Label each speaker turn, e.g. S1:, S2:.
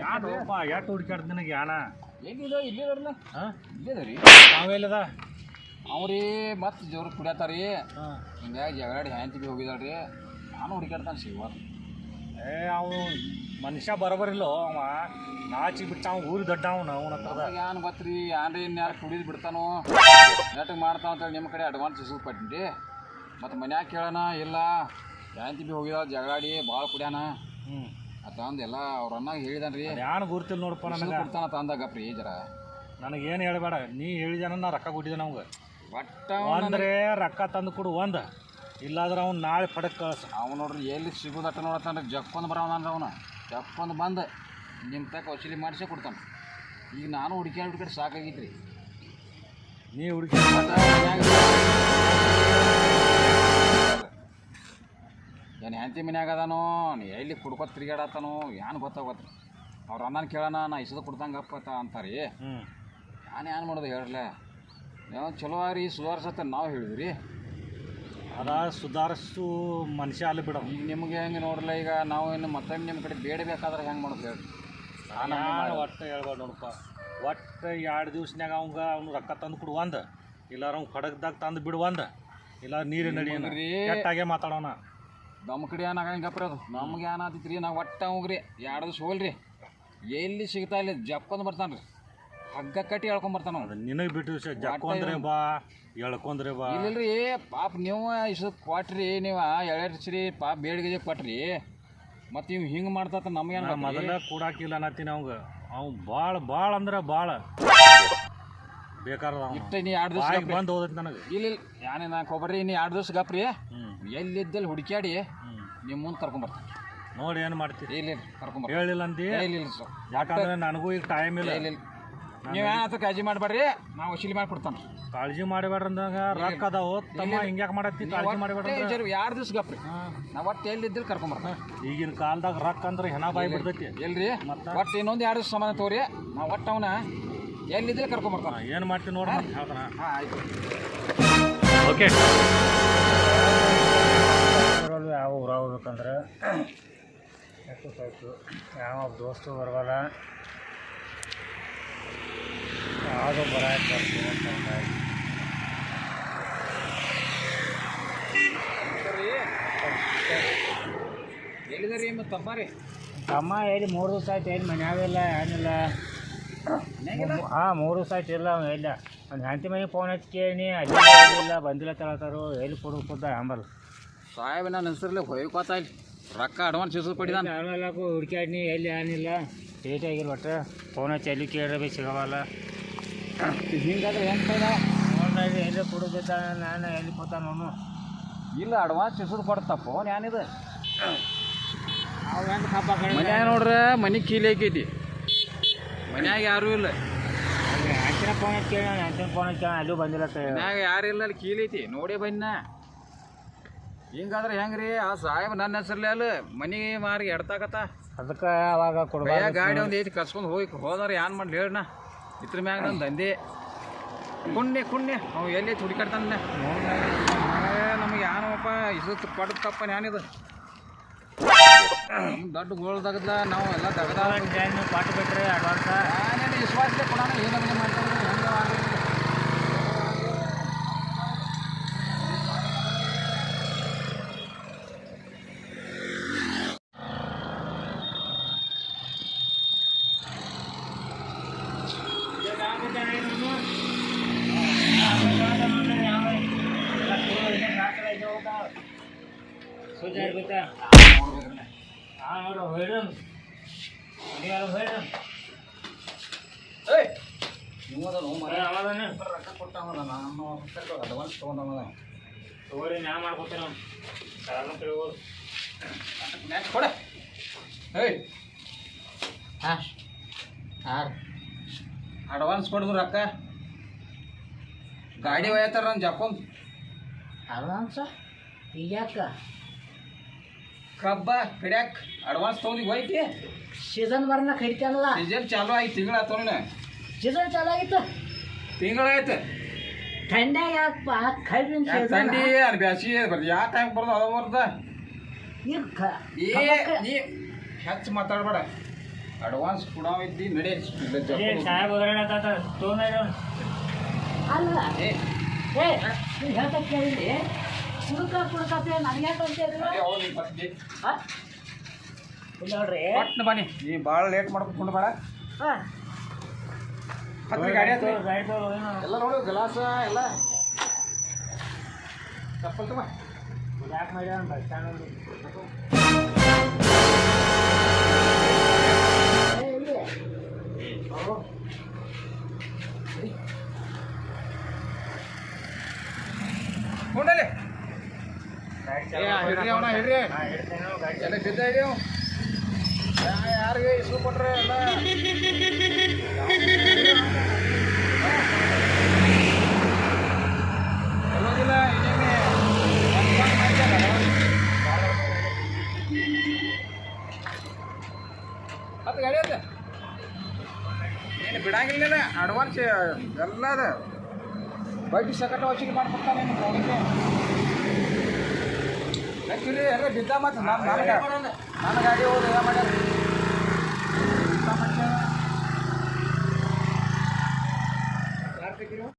S1: ಯಾಕಪ್ಪ ಯಾಕೆ ಹುಡುಕಾಡ್ದ ನನಗೆ ಯಾಣ?
S2: ಎಲ್ಲಿದ? ಇಲ್ಲಿದಾರಲ್ಲ
S1: ಹಾಂ?
S2: ಇಲ್ಲಿದ ರೀ?
S1: ನಾವೆಲ್ಲದ
S2: ಅವ್ರಿ ಮತ್ತೆ ಜೋರು
S1: ಕುಡಿಯತಾರಿ
S2: ಹಿಂಗಾಗಿ ಜಗಳಾಡಿ ಬಿ ಹೋಗಿದಾಳ್ರಿ ನಾನು ಹುಡುಕಾಡ್ತಾನೆ ಸಿಗ್ಬಾರ್ದು
S1: ಏ ಅವನು ಮನುಷ್ಯ ಬರಬರಿಲ್ಲೋ ಅವ. ನಾಚಿ ಬಿಟ್ಟ ಅವ್ನು ಊರು ದೊಡ್ಡ ಅವನು ಅವನ ಹತ್ರದ.
S2: ಏನ್ ಗೊತ್ತ್ರಿ ಏನ್ರಿ ಇನ್ಯಾರು ಕುಡಿದು ಬಿಡ್ತಾನೋ? ನೆಟ್ಟಿಗೆ ಮಾಡ್ತಾವ ಅಂತೇಳಿ ನಿಮ್ಮ ಕಡೆ ಅಡ್ವಾನ್ಸ್ ಇಸ್ದು ಪಟ್ಟಿನಿ ಮತ್ತು ಮನ್ಯಾಗ ಕೇಳೋಣ ಇಲ್ಲ. ಯಾಂತಿ ಬಿ ಹೋಗಿದ ಜಗಳಾಡಿ ಭಾಳ ಕುಡಿಯಾನ.
S1: ಹ್ಞೂ
S2: ಅತ್ತ ಎಲ್ಲ ಅವ್ರ ಅನ್ನಾಗ ಹೇಳಿದಾನ್ರಿ.
S1: ಯಾನು ಗುರ್ತಿಲ್ಲ ನೋಡಪ್ಪ ನನಗೆ.
S2: ಕೊಡ್ತಾನ ತಂದಾಗಪ್ರಿ ಜರ.
S1: ನನಗೇನು ಹೇಳಬೇಡ. ನೀ ಹೇಳಿದಾನ ನಾ ರೊಕ್ಕ ಕೊಟ್ಟಿದ್ದೆ ನಮ್ಗೆ.
S2: ಒಟ್ಟ
S1: ಅಂದ್ರೆ ರೊಕ್ಕ ತಂದು ಕೊಡು ಒಂದು. ಇಲ್ಲಾದ್ರೆ ಅವ್ನು ನಾಳೆ ಪಡಕ್ ಕಳ್ಸ.
S2: ಅವ್ನು ನೋಡ್ರಿ ಎಲ್ಲಿ ಸಿಗೋದಟ್ಟ ನೋಡತ್ತಾನ ಜಕ್ಕೊಂದು ಬರೋವನ್ರಿ ಅವನು. ಜಕ್ಕೊಂದು ಬಂದು ನಿಮ್ಮ ತಕ್ಕ ವಸೂಲಿ ಮಾಡಿಸೇ ಕೊಡ್ತಾನೆ. ಈಗ ನಾನು ಹುಡುಕಿ ಹುಡುಕಾಡಿ ರೀ
S1: ನೀ ಹುಡುಕಿ
S2: ಏನು ಹೆಂಡತಿ ಮನ್ಯಾಗ ಅದಾನೋ ನೀ ಎಲ್ಲಿ ಕುಡ್ಕೊತ ತಿರ್ಗಾಡತ್ತಾನೋ ಏನು ಗೊತ್ತಾಗತ್ತೆ ಅವ್ರ ಅಣ್ಣನ ಕೇಳೋಣ ನಾ ಇಸದ ಕುಡ್ದಂಗಪ್ಪ ಅಂತಾರೆ. ನಾನು ಏನು ಮಾಡೋದು ಹೇಳ್ರಲ್ಲ ನೀವು ಚಲೋ ರೀ ಸುಧಾರ್ಸತ್ತ ನಾವು ಹೇಳಿದ್ರಿ.
S1: ಅದ ಸುಧಾರಿಸು ಮನುಷ್ಯ ಅಲ್ಲಿ ಬಿಡ
S2: ಈಗ ನಿಮಗೆ ಹೆಂಗೆ ನೋಡ್ರಲ್ಲ ಈಗ ನಾವು ಇನ್ನು ಮತ್ತೊಮ್ಮೆ ನಿಮ್ಮ ಕಡೆ ಬೇಡಬೇಕಾದ್ರೆ ಹೆಂಗೆ ಮಾಡೋದು ಹೇಳ್ರಿ.
S1: ನಾನು ಒಟ್ಟು ಹೇಳ್ಬೋದು ನೋಡಪ್ಪ. ಒಟ್ಟು ಎರಡು ದಿವ್ಸನಾಗ ಅವಂಗ ಅವ್ನು ರೊಕ್ಕ ತಂದು ಕೊಡು ಒಂದು ಇಲ್ಲಾರ ಅವ್ನು ಖಡಗ್ದಾಗ ತಂದು ಬಿಡು ಒಂದು ಇಲ್ಲ ನೀರಿನ ನಡಿ
S2: ನಿಮ್ಮನ್ರಿ.
S1: ಕೆಟ್ಟಾಗೆ ಮಾತಾಡೋಣ.
S2: ನಮ್ಮ ಕಡೆ ಏನು ಆಗಂಗಪ್ರಿ ಅದು ನಮ್ಗೆ ಏನಾಗ್ತೈತಿ ರೀ ನಾವು ಒಟ್ಟು ಹೋಗ್ರಿ. ಎರಡು ದಿವಸ ಹೋಗ್ರಿ ಎಲ್ಲಿ ಸಿಗ್ತಾ ಇಲ್ಲ ಜಪ್ಕೊಂಡು ಬರ್ತಾನೆ ರೀ. ಹಗ್ಗ ಕಟ್ಟಿ ಹೇಳ್ಕೊಂಬರ್ತಾನ
S1: ನಿನಗೆ ಬಿಟ್ಟು ವಿಷಯ ಜಕ್ಕೊಂದ್ರೆ ಬಾ ಎಳ್ಕೊಂಡ್ರೆ ಬಾ.
S2: ಇಲ್ಲರಿ ಪಾಪ ನೀವು ಇಷ್ಟು ಕೊಟ್ರಿ ನೀವು ಎಳೆರ್ಸ್ರಿ ಪಾಪ ಬೇಡಿಗೆ ಕೊಟ್ರಿ. ಮತ್ತು ನೀವು ಹಿಂಗೆ ಮಾಡ್ತಾತ ನಮ್ಗೇನು
S1: ಮೊದಲ ಕೂಡಾಕಿಲ್ಲ ಅನ್ನತ್ತೀನಿ ಅವಂಗ. ಅವ್ನು ಭಾಳ ಭಾಳ ಅಂದ್ರೆ ಭಾಳ ಬೇಕಾರದ
S2: ಇಷ್ಟ ನೀ ಎರಡು ದಿವಸ
S1: ಬಂದು ಹೋದೈತಿ ನನಗೆ.
S2: ಇಲ್ಲ ಇಲ್ಲ ಯಾನೇ ನಾ ಕೊಬ್ಬರಿ ನೀ ಎರಡು ದಿವಸ ಗಪ್ರಿ? ಎಲ್ಲಿದ್ದಲ್ಲಿ
S1: ಹುಡುಕಾಡಿ
S2: ನಿಮ್ಮ ಮುಂದೆ ಕರ್ಕೊಂಬರ್ತೀನಿ
S1: ನೋಡಿ ಏನು ಮಾಡ್ತೀರಿ?
S2: ಇಲ್ಲ ಇಲ್ಲ ಕರ್ಕೊಂಬರ್
S1: ಹೇಳಿಲ್ಲ ಅಂದಿ
S2: ಇಲ್ಲ ಇಲ್ಲ ಸರ್
S1: ಯಾಕಂದ್ರೆ ನನಗೂ ಈಗ ಟೈಮ್ ಇಲ್ಲ.
S2: ಇಲ್ಲ ಇಲ್ಲ. ನೀವು ಏನಾದ್ರು ಕಾಳಜಿ ಮಾಡಬೇಡ್ರಿ ನಾವು ವಸೂಲಿ ಮಾಡಿ ಕೊಡ್ತಾನೆ
S1: ಕಾಳಜಿ ಮಾಡಬೇಡ್ರಿ ಅಂದಾಗ ರೊಕ್ಕ ಅದಾವು. ತಮ್ಮ ಹಿಂಗ್ಯಾಕೆ ಮಾಡತ್ತಿ? ಕಾಳಜಿ ಮಾಡಬೇಡ್ರಿ
S2: ಎರಡು ದಿವಸ ಗಪ್ರಿ ನಾವು ಒಟ್ಟು ಎಲ್ಲಿದ್ದಲ್ಲಿ ಕರ್ಕೊಂಬರ್ತಾನೆ
S1: ಈಗಿನ ಕಾಲದಾಗ ರೊಕ್ಕ ಅಂದ್ರೆ ಹೆಣ ಬಾಯಿ ಬಿಡ್ತೈತಿ.
S2: ಎಲ್ರಿ ಒಟ್ಟು ಇನ್ನೊಂದು ಎರಡು ದಿವಸ ಸಮಾನ ತಗೋರಿ. ನಾವು ಒಟ್ಟು ಅವನ ಎಲ್ಲಿದ್ದಲ್ಲಿ ಕರ್ಕೊಂಬರ್ತಾನೆ
S1: ಏನು ಮಾಡ್ತೀನಿ ನೋಡಿ ಹೇಳ್ತಾನ.
S2: ಹಾಂ ಆಯ್ತು.
S1: ಓಕೆ
S3: ಹೋಗ್ಬೇಕಂದ್ರೆ ಎಕ್ಸಸೈಸು ಯಾವ ದೋಸ್ತು ಬರವಲ್ಲ. ಯಾವುದೋ ಬರಾಯ್ತು
S2: ಎಲ್ಲಿದಾರಿ ಮತ್ತು ತಪ್ಪಾರಿ
S3: ತಮ್ಮ ಎಲ್ಲಿ ಮೂರು ದಿವಸ ಆಯ್ತು ಏನು ಮನ್ಯಾಗಿಲ್ಲ ಏನಿಲ್ಲ. ಹಾಂ ಮೂರು ದಿವಸ ಆಯ್ತು ಇಲ್ಲ ಅವ್ನು ಇಲ್ಲ. ಒಂದು ಹೆಂಡತಿ ಮನೆಗೆ ಫೋನ್ ಹಚ್ಚಿ ಕೇಳಿ ಅಲ್ಲಿ ಇಲ್ಲ ಬಂದಿಲ್ಲ ತಳತಾರು ಎಲ್ಲಿ ಕೊಡು ಕೊಡ್ದ ಅಂಬಲ್.
S2: ಸಾಹೇಬ ನನ್ನ ಹೆಸರಲ್ಲಿ ಹೊಯ್ಕೋತ ಇಲ್ಲಿ ರೊಕ್ಕ ಅಡ್ವಾನ್ಸ್ ಇಸು ಕೊಡಿದಾನ
S3: ಆಮೇಲೆ ಹುಡುಕ್ಯಾಡ್ನಿ ಎಲ್ಲಿ ಏನಿಲ್ಲ ಲೇಟ್ ಆಗಿಲ್ಲ ಒಟ್ಟು ಫೋನ್ ಹಚ್ಚಿ ಎಲ್ಲಿ ಭೀ ಸಿಗವಲ್ಲ.
S2: ಹಿಂಗಾದ್ರೆ ಹೆಂಗೆ ಪೈದ
S3: ನೋಡ್ರಿ ಎಲ್ಲಿ ಕೊಡೋದಿದ್ದ ನಾನು ಎಲ್ಲಿ ಕೊಡ್ತಾನ ಅವನು
S2: ಇಲ್ಲ ಅಡ್ವಾನ್ಸ್ ಇಸು ಕೊಡ್ತ ಫೋನ್ ಏನಿದೆ
S3: ಅವು ಹೆಂಗೆ ಹಬ್ಬ
S2: ಮನ್ಯಾಗ ನೋಡ್ರೆ ಮನೆ ಕೀಲಿ ಐತಿ ಮನ್ಯಾಗ ಯಾರೂ ಇಲ್ಲ.
S3: ಅಂಚಿನ ಫೋನ್ ಹಚ್ಚಿ ನಾನು ಫೋನ್ ಹಚ್ಚಿ ಅಲ್ಲೂ ಬಂದಿಲ್ಲ
S2: ಮನ್ಯಾಗ ಯಾರು ಇಲ್ಲ ಅಲ್ಲಿ ಕೀಲಿ ಐತಿ. ನೋಡಿ ಬನ್ನ ಹಿಂಗಾದ್ರೆ ಹೆಂಗ್ರಿ? ಆ ಸಾಹೇಬ್ ನನ್ನ ಹೆಸರ್ಲೆ ಅಲ್ಲ ಮನಿ ಮಾರಿ ಎಡ್ತಾಕತ್ತ.
S3: ಅದಕ್ಕೆ ಅವಾಗ
S2: ಕೈಯಾಗ
S3: ಕೊಡ್ಬಾರ್ದು
S2: ಗಾಡಿ ಒಂದು ಐತಿ ಕಸ್ಕೊಂಡು ಹೋಗಿ ಹೋದ್ರ ಏನ್ ಮಾಡ್ಲಿ ಹೇಳಣ್ಣ ಇದ್ರ ಮ್ಯಾಗ ನನ್ನ ದಂಧೆ. ಕುಣ್ಣೆ ಕುಣ್ಣೆ ಅವ್ ಎಲ್ಲಿ ಹುಡುಕಾಡ್ತಾನೆ ನಮಗೆ ಯಾನಪ್ಪ ಇದು ಪಡ್ ತಪ್ಪ ಏನಿದು ನಮ್ ದೊಡ್ಡ ಗೋಳ್ದಾಗದ ನಾವು ಎಲ್ಲ ದಗದ
S3: ಪಾಟ್ ಬಿಟ್ರೆ ಅಡ್ವಾನ್ಸ?
S2: ವಿಶ್ವಾಸಲೆ ಕೊಡೋಣ ಏನಾದ್ರು ಮಾಡ್ತಾರೆ ಹೆಂಗೆ ಆಗಲ್ಲ
S3: ಸುಜಾರ್ ಗೊತ್ತಾ ಹಾಂ ನೋಡು ಹೇಳು ಯಾರು ಹೇಳು
S2: ಏಯ್ ನಿಮ್ಮದಲ್ಲ ಮರ
S3: ಅವನು
S2: ರೊಕ್ಕ ಕೊಟ್ಟವಲ್ಲ ನಾನು ಅಡ್ವಾನ್ಸ್ ತೊಗೊಂಡವಲ್ಲ
S3: ತಗೋರಿ ನಾ ಮಾಡ್ಕೊತೇನೆ ಅವ್ನು. ಸಾಲ ತಿಳ್ಬೋದು
S2: ಕೊಡ. ಏಯ್.
S3: ಹಾಂ ಹಾಂ
S2: ಅಡ್ವಾನ್ಸ್ ಕೊಡಿದ್ರು ರೊಕ್ಕ. ಗಾಡಿ ಒಯ್ತಾರ ನನ್ನ ಜಪ್ಪನ್
S3: ಅಡ್ವಾನ್ಸ ಈಗ
S2: ಕಬ್ಬ ಕಡ್ಯಾಕ್ ಅಡ್ವಾನ್ಸ್ ತೊಗೊಂಡಿ ಹೋಯ್ತಿ?
S3: ಸೀಸನ್ ಬರ್ನ ಕಡಿತಾನಲ್ಲ
S2: ಸೀಸನ್ ಚಾಲು ಆಯ್ತು ತಿಂಗಳ ಆತವನ
S3: ಸೀಸನ್ ಚಾಲು ಚಾಲಾಗಿತ್ತು
S2: ತಿಂಗಳಾಯ್ತು
S3: ಥಂಡ್ಯಾಗ ಯಾಕಪ್ಪ? ಕಬ್ಬಿನ
S2: ಸೀಸನ್ ಥಂಡಿ ಅದು ಬ್ಯಾಸಿಗೆ ಬರ್ದು ಯಾವ ಟೈಮ್ ಬರ್ದು ಅದ ಬರ್ದ? ಏ ನೀ ಹೆಚ್ಚು ಮಾತಾಡಬೇಡ. ಅಡ್ವಾನ್ಸ್ ಕೂಡ ಇದ್ದಿ ನಡಿ.
S4: ಅಲ್ಲ.
S2: ಏ,
S4: ಹೇಳ್ತಾ ಕೇಳಿದ್ರಿ. ಕುಡುಕ ಕುಡುಕತೆ ನನಗೆ ಯಾಕೆ ಅಂತ
S3: ನೋಡ್ರಿ
S2: ಪಟ್ನ ಬನ್ನಿ. ನೀ ಭಾಳ ಲೇಟ್ ಮಾಡ್ಕೊಂಡು ಬೇಡ
S4: ಹಾ.
S2: ಹತ್ರಿ ಗಾಡಿ
S3: ಏನು?
S2: ಎಲ್ಲ ನೋಡು ಗ್ಲಾಸ ಎಲ್ಲ. ಚಪ್ಪಲ್ ತುಂಬ
S3: ಯಾಕೆ ಮಾಡ್ಯಾವ ಬಸ್ ಸ್ಟ್ಯಾಂಡ್
S4: ಇಲ್ಲಿ.
S2: ನೋಡಲ್ಲಿ
S3: ಗಾಡಿ
S2: ಏ, ಹಿಡ್ರಿ ಅವ್ನ, ಹಿಡ್ರಿ.
S3: ಹಾ, ಹಿಡ್ತೇನೆ, ಗಾಡಿ
S2: ಎಲ್ಲ? ಗಾಡಿ ಐತೆ. ಏನು ಬಿಡಂಗಿಲ್ಲ ಅಡ್ವಾನ್ಸ್ ಎಲ್ಲ ಅದ. ಬೈಕ್ ಸಕಟ ವಚಿಗೆ ಮಾಡ್ಕೊಡ್ತಾನೆ ನಿಮ್ಮ ಫೋನಿಗೆ ಆ್ಯಕ್ಚುಲಿ ಎಲ್ಲ ಬಿದ್ದ ಮತ್ತು ನಮ್ಮ ನನ್ನ ನನ್ನ ಗಾಡಿ ಹೋದ ಎಲ್ಲ ಮಾಡ್ಯಾರ?